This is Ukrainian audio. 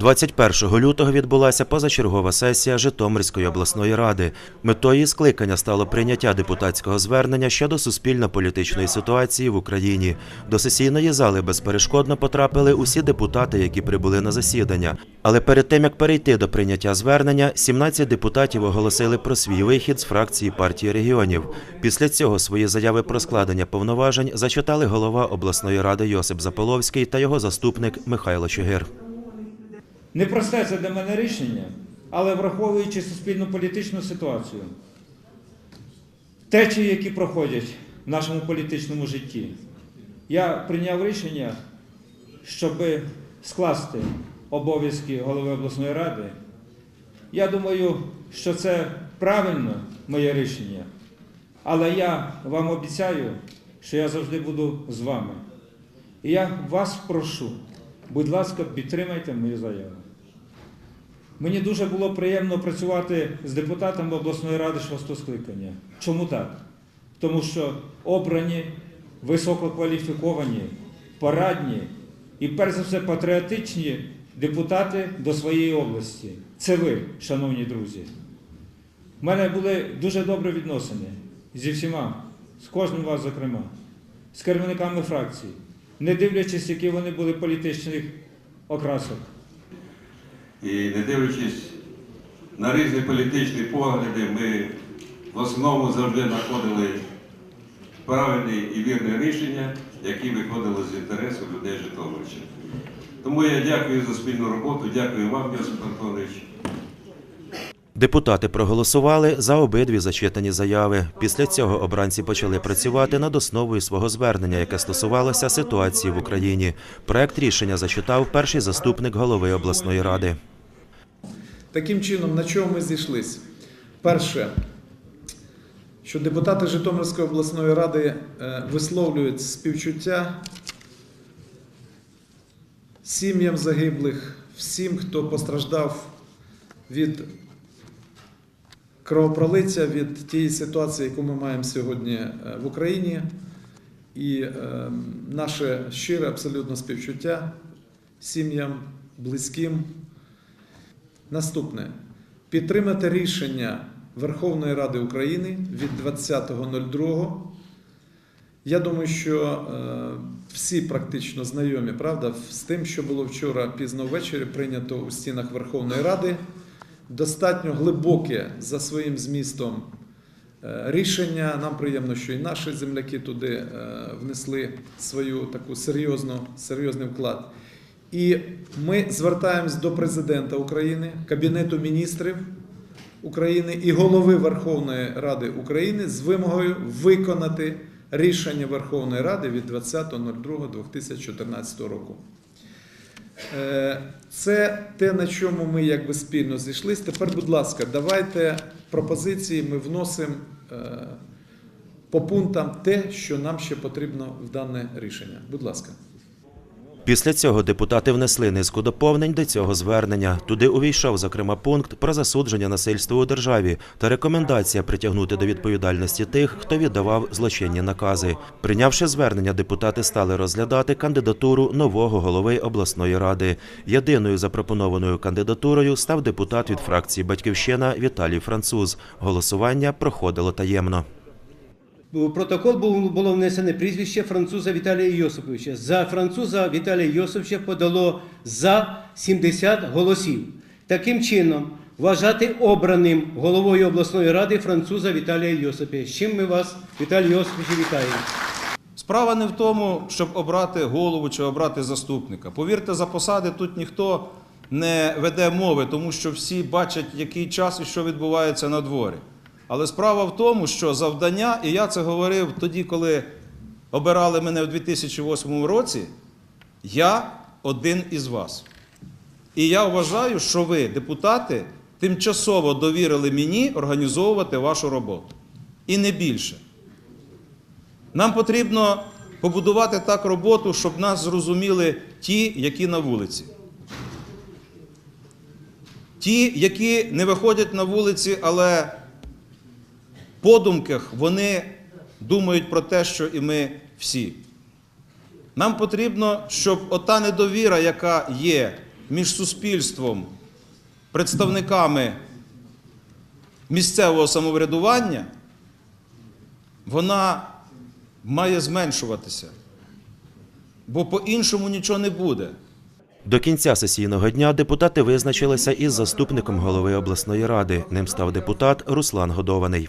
21 лютого відбулася позачергова сесія Житомирської обласної ради. Метою скликання стало прийняття депутатського звернення щодо суспільно-політичної ситуації в Україні. До сесійної зали безперешкодно потрапили усі депутати, які прибули на засідання. Але перед тим як перейти до прийняття звернення, 17 депутатів оголосили про свій вихід з фракції партії регіонів. Після цього свої заяви про складення повноважень зачитали голова обласної ради Йосип Заполовський та його заступник Михайло Чигир. Непросте це для мене рішення, але враховуючи суспільну політичну ситуацію, течії, які проходять в нашому політичному житті, я прийняв рішення, щоб скласти обов'язки голови обласної ради. Я думаю, що це правильно моє рішення, але я вам обіцяю, що я завжди буду з вами. І я вас прошу, будь ласка, підтримайте мою заяву. Мені дуже було приємно працювати з депутатами обласної ради шостого скликання. Чому так? Тому що обрані, висококваліфіковані, порадні і, перш за все, патріотичні депутати до своєї області. Це ви, шановні друзі. У мене були дуже добрі відносини зі всіма, з кожним вас, зокрема, з керівниками фракцій, не дивлячись, які вони були політичних окрасок. І не дивлячись на різні політичні погляди, ми в основному завжди знаходили правильні і вірні рішення, які виходили з інтересу людей Житомирщини. Тому я дякую за спільну роботу, дякую вам, Йосип Антонович. Депутати проголосували за обидві зачитані заяви. Після цього обранці почали працювати над основою свого звернення, яке стосувалося ситуації в Україні. Проект рішення зачитав перший заступник голови обласної ради. Таким чином, на чому ми зійшлись? Перше, що депутати Житомирської обласної ради е, висловлюють співчуття сім'ям загиблих, всім, хто постраждав від кровопролиття, від тієї ситуації, яку ми маємо сьогодні е, в Україні. І е, наше щире абсолютно співчуття сім'ям, близьким. Наступне підтримати рішення Верховної Ради України від 20.02. Я думаю, що е, всі практично знайомі, правда, з тим, що було вчора пізно ввечері прийнято у стінах Верховної Ради. Достатньо глибоке за своїм змістом е, рішення. Нам приємно, що і наші земляки туди е, внесли свою таку серйозну, серйозний вклад. І ми звертаємось до президента України, Кабінету міністрів України і голови Верховної Ради України з вимогою виконати рішення Верховної Ради від 20.02.2014 року. Е, Це те, на чому ми якби спільно зійшлись. Тепер, будь ласка, давайте пропозиції ми вносимо е, по пунктам те, що нам ще потрібно в дане рішення. Будь ласка. Після цього депутати внесли низку доповнень до цього звернення. Туди увійшов, зокрема, пункт про засудження насильства у державі та рекомендація притягнути до відповідальності тих, хто віддавав злочинні накази. Прийнявши звернення, депутати стали розглядати кандидатуру нового голови обласної ради. Єдиною запропонованою кандидатурою став депутат від фракції Батьківщина Віталій Француз. Голосування проходило таємно. Протокол був- було внесене прізвище француза Віталія Йосиповича. За француза Віталія Йосиповича подало за 70 голосів. Таким чином, вважати обраним головою обласної ради француза Віталія Йосиповича. З чим ми вас, Віталій Йосипович, вітаємо. Справа не в тому, щоб обрати голову чи обрати заступника. Повірте, за посади тут ніхто не веде мови, тому що всі бачать, який час і що відбувається на дворі. Але справа в тому, що завдання, і я це говорив тоді, коли обирали мене в 2008 році, я один із вас. І я вважаю, що ви, депутати, тимчасово довірили мені організовувати вашу роботу. І не більше. Нам потрібно побудувати так роботу, щоб нас зрозуміли ті, які на вулиці. Ті, які не виходять на вулиці, але подумках вони думають про те, що і ми всі. Нам потрібно, щоб ота недовіра, яка є між суспільством, представниками місцевого самоврядування, вона має зменшуватися. Бо по-іншому нічого не буде. До кінця сесійного дня депутати визначилися із заступником голови обласної ради. Ним став депутат Руслан Годований.